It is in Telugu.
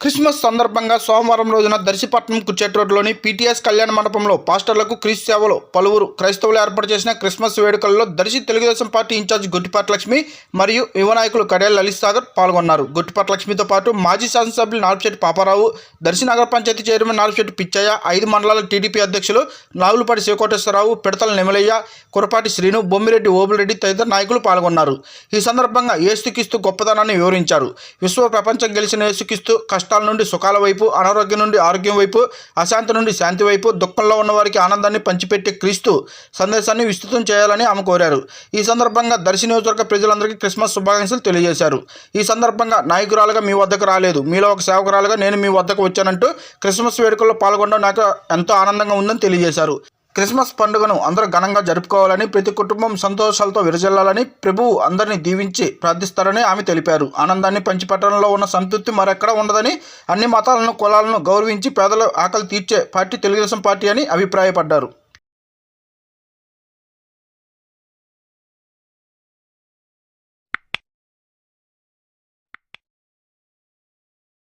క్రిస్మస్ సందర్భంగా సోమవారం రోజున దర్శిపట్నం కుచ్చేట్ రోడ్లోని పీటీఎస్ కళ్యాణ మండపంలో పాస్టర్లకు క్రీస్తు సేవలో పలువురు క్రైస్తవులు ఏర్పాటు చేసిన క్రిస్మస్ వేడుకల్లో Darsi Telugu Desam party in charge Guttipati Lakshmi మరియు యువ నాయకులు కడియాల లలిత్ సాగర్ పాల్గొన్నారు. గుట్టిపాటి లక్ష్మితో పాటు మాజీ శాసనసభ్యులు నాలుపుచెట్టి పాపారావు దర్శి నగర పంచాయతీ చైర్మన్ నాలుపుచెట్టి పిచ్చయ్య ఐదు మండలాల టీడీపీ అధ్యక్షులు నాగులపాటి శివకోటేశ్వరరావు పిడతల నెమలయ్య కురపాటి శ్రీను బొమ్మిరెడ్డి ఓబులరెడ్డి తదితర నాయకులు పాల్గొన్నారు. ఈ సందర్భంగా ఏసుక్రీస్తు గొప్పదనాన్ని వివరించారు. విశ్వ ప్రపంచం గెలిచిన ఏసుక్రీస్తు కష్టాల నుండి సుఖాల వైపు అనారోగ్యం నుండి ఆరోగ్యం వైపు అశాంతి నుండి శాంతి వైపు దుఃఖంలో ఉన్న వారికి ఆనందాన్ని పంచిపెట్టే క్రీస్తు సందేశాన్ని విస్తృతం చేయాలని ఆమె కోరారు. ఈ సందర్భంగా దర్శి నియోజకవర్గ ప్రజలందరికీ క్రిస్మస్ శుభాకాంక్షలు తెలియజేశారు. ఈ సందర్భంగా నాయకురాలుగా మీ వద్దకు రాలేదు. మీలో ఒక సేవకురాలుగా నేను మీ వద్దకు వచ్చానంటూ క్రిస్మస్ వేడుకల్లో పాల్గొనడం నాకు ఎంతో ఆనందంగా ఉందని తెలియజేశారు. క్రిస్మస్ పండుగను అందరూ ఘనంగా జరుపుకోవాలని ప్రతి కుటుంబం సంతోషాలతో విరజల్లాలని ప్రభువు అందరినీ దీవించి ప్రార్థిస్తారని ఆమె తెలిపారు. ఆనందాన్ని పంచిపెట్టడంలో ఉన్న సంతృప్తి మరెక్కడా ఉండదని అన్ని మతాలను కులాలను గౌరవించి పేదల ఆకలి తీర్చే పార్టీ తెలుగుదేశం పార్టీ అని అభిప్రాయపడ్డారు.